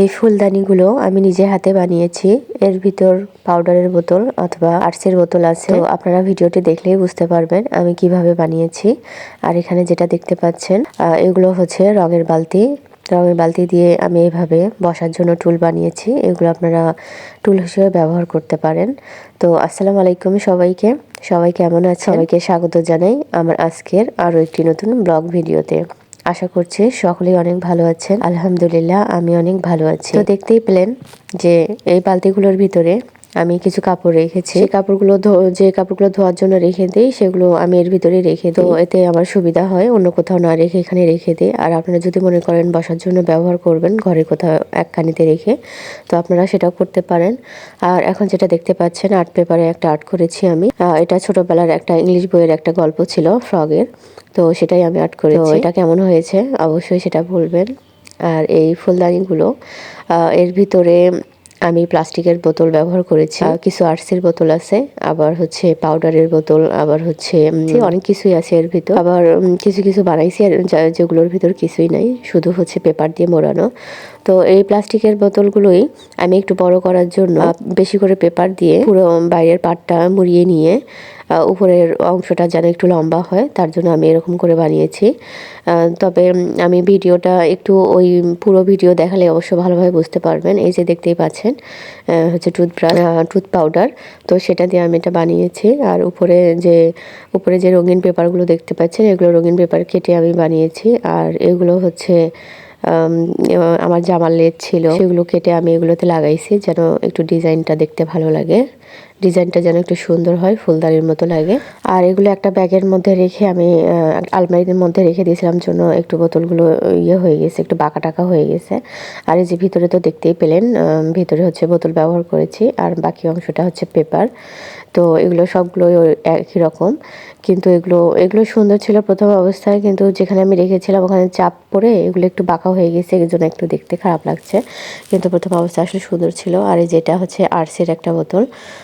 এই ফুলদানিগুলো আমি নিজের হাতে বানিয়েছি। এর ভিতর পাউডারের বোতল অথবা আর্টসের বোতল আছে। তো আপনারা ভিডিওটি দেখলেই বুঝতে পারবেন আমি কীভাবে বানিয়েছি। আর এখানে যেটা দেখতে পাচ্ছেন এগুলো হচ্ছে রঙের বালতি। রঙের বালতি দিয়ে আমি এভাবে বসার জন্য টুল বানিয়েছি। এগুলো আপনারা টুল হিসেবে ব্যবহার করতে পারেন। তো আসসালামু আলাইকুম সবাইকে। সবাই কেমন আছে সবাইকে স্বাগত জানাই আমার আজকের আরও একটি নতুন ব্লগ ভিডিওতে। আশা করছি সকলেই অনেক ভালো আছেন। আলহামদুলিল্লাহ, আমি অনেক ভালো আছি। তো দেখতেই পেলেন যে এই বালতিগুলোর ভিতরে আমি কিছু কাপড় রেখেছি। সেই কাপড়গুলো ধো- যে কাপড়গুলো ধোয়ার জন্য রেখে দিই সেগুলো আমি এর ভিতরে রেখে দিই। এতে আমার সুবিধা হয় অন্য কোথাও না রেখে এখানে রেখে দিই। আর আপনারা যদি মনে করেন বসার জন্য ব্যবহার করবেন ঘরে কোথাও একখানিতে রেখে তো আপনারা সেটাও করতে পারেন। আর এখন যেটা দেখতে পাচ্ছেন আর্ট পেপারে একটা আর্ট করেছি আমি। এটা ছোটবেলার একটা ইংলিশ বইয়ের একটা গল্প ছিল ফ্রগের। তো সেটাই আমি আর্ট করেছি। এটা কেমন হয়েছে? অবশ্যই সেটা বলবেন। আর এই ফুলদানিগুলো এর ভিতরে আমি প্লাস্টিকের বোতল ব্যবহার করেছি। কিছু আর্টসের বোতল আছে আবার হচ্ছে পাউডারের বোতল আবার হচ্ছে অনেক কিছুই আছে এর ভিতর। আবার কিছু কিছু বানাইছি আর যেগুলোর ভিতর কিছুই নাই শুধু হচ্ছে পেপার দিয়ে মোড়ানো। তো এই প্লাস্টিকের বোতলগুলোই আমি একটু বড় করার জন্য বেশি করে পেপার দিয়ে পুরো বাইরের পাটটা মুড়িয়ে নিয়ে উপরের অংশটা যেন একটু লম্বা হয় তার জন্য আমি এরকম করে বানিয়েছি। তবে আমি ভিডিওটা একটু ওই পুরো ভিডিও দেখালে অবশ্য ভালোভাবে বুঝতে পারবেন। এই যে দেখতেই পাচ্ছেন আহ, হচ্ছে টুথব্রাশ টুথ পাউডার তো সেটা দিয়ে আমি এটা বানিয়েছি। আর উপরে যে উপরে যে রঙিন পেপারগুলো দেখতে পাচ্ছেন এগুলো রঙিন পেপার কেটে আমি বানিয়েছি। আর এগুলো হচ্ছে আম, আমার জামার লেজ ছিল সেগুলো কেটে আমি এগুলোতে লাগাইছি যেন একটু ডিজাইনটা দেখতে ভালো লাগে। ডিজাইনটা যেন একটু সুন্দর হয়, ফুলদানির মতো লাগে। আর এগুলো একটা ব্যাগের মধ্যে রেখে আমি আলমারির মধ্যে রেখে দিয়েছিলাম জন্য একটু বোতলগুলো ইয়ে হয়ে গেছে, একটু বাঁকা টাকা হয়ে গেছে। আর এই যে ভিতরে তো দেখতেই পেলেন ভিতরে হচ্ছে বোতল ব্যবহার করেছি, আর বাকি অংশটা হচ্ছে পেপার। তো এগুলো সবগুলোই একই রকম, কিন্তু এগুলো এগুলো সুন্দর ছিল প্রথম অবস্থায়, কিন্তু যেখানে আমি রেখেছিলাম ওখানে চাপ পড়ে এগুলো একটু বাঁকা হয়ে গেছে এর জন্য একটু দেখতে খারাপ লাগছে। কিন্তু প্রথম অবস্থায় আসলে সুন্দর ছিল, আর এই যেটা হচ্ছে আর্টসের একটা বোতল।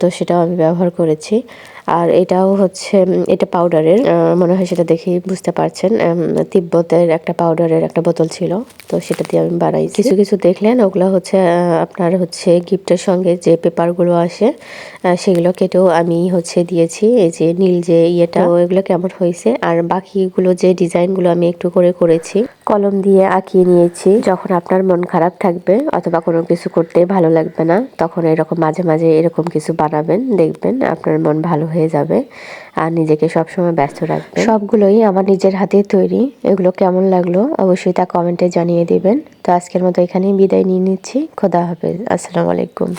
তো সেটাও আমি ব্যবহার করেছি। আর এটাও হচ্ছে এটা পাউডারের মনে হয় সেটা দেখেই বুঝতে পারছেন তিব্বতের একটা পাউডারের একটা বোতল ছিল, তো সেটা দিয়ে আমি বানাই কিছু কিছু দেখলেন, ওগুলো হচ্ছে আপনার হচ্ছে গিফটের সঙ্গে যে পেপারগুলো আসে সেগুলো কেটেও আমি হচ্ছে দিয়েছি, এই যে নীল যে ইয়েটা ওইগুলো কেমন হয়েছে? আর বাকিগুলো যে ডিজাইনগুলো আমি একটু করে করেছি, কলম দিয়ে আঁকিয়ে নিয়েছি, যখন আপনার মন খারাপ থাকবে, অথবা কোনো কিছু করতে ভালো লাগবে না, তখন এরকম মাঝে মাঝে এরকম কিছু বানাবেন, দেখবেন আপনার মন ভালো হয়ে যাবে আর নিজেকে সবসময় ব্যস্ত রাখবেন। সবগুলোই আমার নিজের হাতে তৈরি। এগুলো কেমন লাগল অবশ্যই তা কমেন্টে জানিয়ে দেবেন। তো আজকের মতো এখানেই বিদায় নিয়ে নিচ্ছি। খোদা হাফেজ। আসসালামু আলাইকুম।